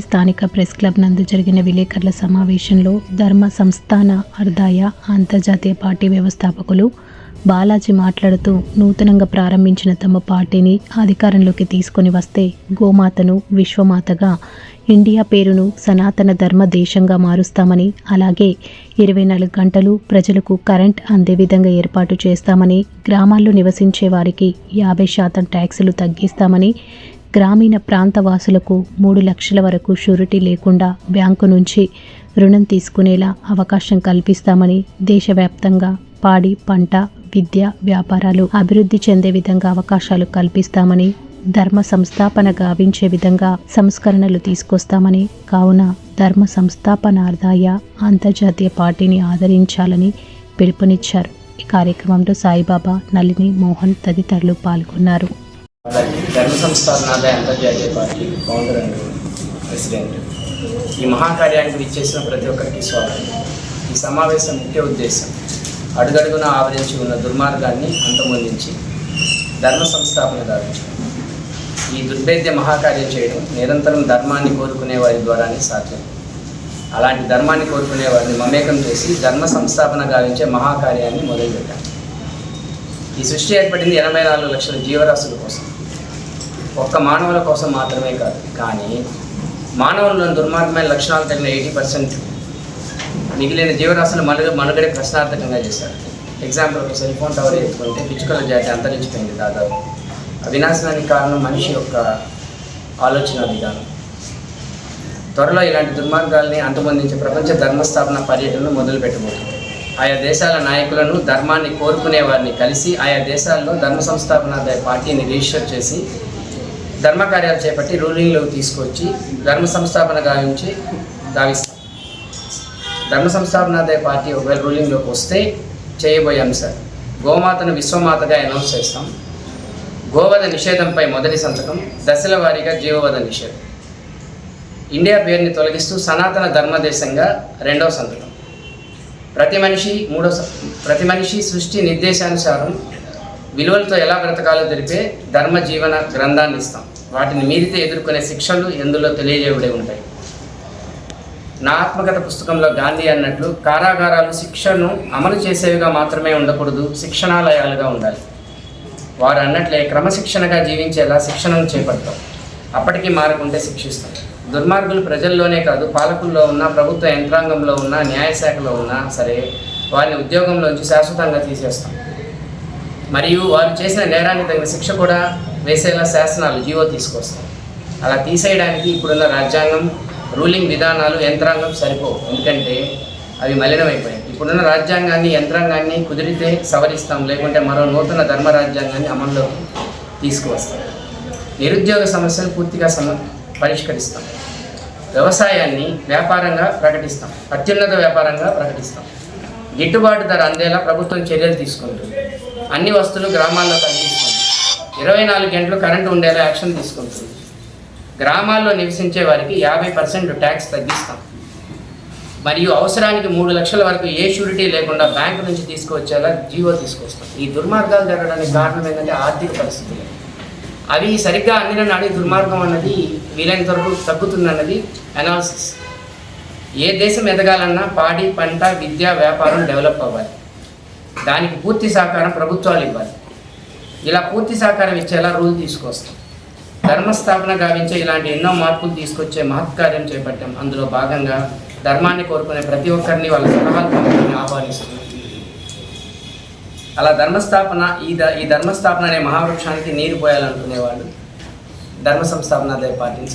స్థానిక press club నందు జరిగిన విలేకరుల సమావేశంలో ధర్మ సంస్థాన అర్దాయ అంతర్జాతీయ పార్టీ వ్యవస్థాపకులు బాలాజీ మాట్లాడుతూ నూతనంగా ప్రారంభించిన తమ పార్టీని అధికారంలోకి తీసుకొని వస్తే గోమాతను విశ్వమాతగా ఇండియా పేరును సనాతన ధర్మ దేశంగా మారుస్తామని అలాగే ఇరవై నాలుగు గంటలు ప్రజలకు కరెంట్ అందే విధంగా ఏర్పాటు చేస్తామని గ్రామాల్లో నివసించే వారికి యాభై శాతం ట్యాక్సులు తగ్గిస్తామని గ్రామీణ ప్రాంత వాసులకు మూడు లక్షల వరకు షూరిటీ లేకుండా బ్యాంకు నుంచి రుణం తీసుకునేలా అవకాశం కల్పిస్తామని దేశవ్యాప్తంగా పాడి పంట విద్య వ్యాపారాలు అభివృద్ధి చెందే విధంగా అవకాశాలు కల్పిస్తామని ధర్మ సంస్థాపన గావించే విధంగా సంస్కరణలు తీసుకొస్తామని కావున ధర్మ సంస్థాపనార్థాయ అంతర్జాతీయ పార్టీని ఆదరించాలని పిలుపునిచ్చారు. ఈ కార్యక్రమంలో సాయిబాబా నలిని మోహన్ తదితరులు పాల్గొన్నారు. ధర్మ సంస్థాపనాలయ అంతర్జాతీయ పార్టీ ఫౌండర్ అండ్ ప్రెసిడెంట్ ఈ మహాకార్యానికి విచ్చేసిన ప్రతి ఒక్కరికి స్వాగతం. ఈ సమావేశం ముఖ్య ఉద్దేశం అడుగడుగున ఆవరించి ఉన్న దుర్మార్గాన్ని అంతమొందించి ధర్మ సంస్థాపన గావించడం. ఈ దుర్భేద్య మహాకార్యం చేయడం నిరంతరం ధర్మాన్ని కోరుకునే వారి ద్వారానే సాధ్యం. అలాంటి ధర్మాన్ని కోరుకునే వారిని మమేకం చేసి ధర్మ సంస్థాపన గావించే మహాకార్యాన్ని మొదలుపెట్టాం. ఈ సృష్టి ఏర్పడింది ఎనభై నాలుగు లక్షల జీవరాశుల కోసం. ఒక్క మానవుల కోసం మాత్రమే కాదు కానీ మానవుల్లోని దుర్మార్గమైన లక్షణాలు తగిన ఎయిటీ పర్సెంట్ మిగిలిన జీవరాశులు మనుగ మనుగడే ప్రశ్నార్థకంగా చేశారు. ఎగ్జాంపుల్ ఒక సెల్ ఫోన్ టవర్ ఎత్తుకుంటే పిచ్చుకల జాతి అంతరించిపోయింది దాదాపు. వినాశనానికి కారణం మనిషి యొక్క ఆలోచన విధానం. త్వరలో ఇలాంటి దుర్మార్గాల్ని అంతమొందించే ప్రపంచ ధర్మస్థాపన పర్యటనను మొదలు పెట్టబోతుంది. ఆయా దేశాల నాయకులను ధర్మాన్ని కోరుకునే వారిని కలిసి ఆయా దేశాల్లో ధర్మ సంస్థాపన పార్టీని రిజిస్టర్ చేసి ధర్మ కార్యాలు చేపట్టి రూలింగ్లోకి తీసుకొచ్చి ధర్మ సంస్థాపన గావించి దావిస్తాం ధర్మ సంస్థాపనాదయ పార్టీ ఒకవేళ రూలింగ్లోకి వస్తే చేయబోయే అంశాలు గోమాతను విశ్వమాతగా అనౌన్స్ చేస్తాం. గోవధ నిషేధంపై మొదటి సంతకం దశల వారీగా జీవవధ నిషేధం. ఇండియా పేరుని తొలగిస్తూ సనాతన ధర్మదేశంగా రెండవ సంతకం. ప్రతి మనిషి మూడో ప్రతి మనిషి సృష్టి నిర్దేశానుసారం విలువలతో ఎలా బ్రతకాలో తెలిపే ధర్మ జీవన గ్రంథాన్ని ఇస్తాం. వాటిని మీరితే ఎదుర్కొనే శిక్షలు ఎందులో తెలియజేయబడి ఉంటాయి? నా ఆత్మకథ పుస్తకంలో గాంధీ అన్నట్లు కారాగారాలు శిక్షను అమలు చేసేవిగా మాత్రమే ఉండకూడదు శిక్షణాలయాలుగా ఉండాలి. వారు అన్నట్లే క్రమశిక్షణగా జీవించేలా శిక్షణను చేపడతాం. అప్పటికీ మారకుంటే శిక్షిస్తాం. దుర్మార్గులు ప్రజల్లోనే కాదు పాలకుల్లో ఉన్న ప్రభుత్వ యంత్రాంగంలో ఉన్న న్యాయశాఖలో ఉన్నా సరే వారిని ఉద్యోగంలోంచి శాశ్వతంగా తీసేస్తాం. మరియు వారు చేసిన నేరానికి తగిన శిక్ష కూడా వేసేలా శాసనాలు జీవో తీసుకొస్తాం అలా తీసేయడానికి ఇప్పుడున్న రాజ్యాంగం రూలింగ్ విధానాలు యంత్రాంగం సరిపోవు. ఎందుకంటే అవి మలినమైపోయాయి. ఇప్పుడున్న రాజ్యాంగాన్ని యంత్రాంగాన్ని కుదిరితే సవరిస్తాం. లేకుంటే మరో నూతన ధర్మ రాజ్యాంగాన్ని అమల్లోకి తీసుకువస్తాం. నిరుద్యోగ సమస్యలు పూర్తిగా సమ పరిష్కరిస్తాం. వ్యవసాయాన్ని వ్యాపారంగా ప్రకటిస్తాం. అత్యున్నత వ్యాపారంగా ప్రకటిస్తాం. గిట్టుబాటు ధర అందేలా ప్రభుత్వం చర్యలు తీసుకుంటుంది. అన్ని వస్తువులు గ్రామాల్లో కల్పిస్తుంది ఇరవై నాలుగు గంటలు కరెంటు ఉండేలా యాక్షన్ తీసుకుంటుంది. గ్రామాల్లో నివసించే వారికి యాభై పర్సెంట్ ట్యాక్స్ తగ్గిస్తాం. మరియు అవసరానికి మూడు లక్షల వరకు ఏ షూరిటీ లేకుండా బ్యాంకు నుంచి తీసుకువచ్చేలా జీవో తీసుకొస్తాం. ఈ దుర్మార్గాలు జరగడానికి కారణం ఏంటంటే ఆర్థిక పరిస్థితులు. అవి సరిగ్గా అందిన నాడి దుర్మార్గం అన్నది వీలైనంత వరకు తగ్గుతుందన్నది అనాలిసిస్ ఏ దేశం ఎదగాలన్నా పాడి పంట విద్య వ్యాపారం డెవలప్ అవ్వాలి. దానికి పూర్తి సహకారం ప్రభుత్వాలు ఇవ్వాలి. ఇలా పూర్తి సహకారం ఇచ్చేలా రూల్ తీసుకొస్తాం. ధర్మస్థాపన గావించే ఇలాంటి ఎన్నో మార్పులు తీసుకొచ్చే మహత్కార్యం చేపట్టాం. అందులో భాగంగా ధర్మాన్ని కోరుకునే ప్రతి ఒక్కరిని వాళ్ళ సలహాలు పంపుకుని ఆహ్వానిస్తున్నాం. అలా ధర్మస్థాపన ఈ ద ఈ ధర్మస్థాపన అనే మహావృక్షానికి నీరు పోయాలనుకునేవాళ్ళు ధర్మ సంస్థాపన అదే పార్టీని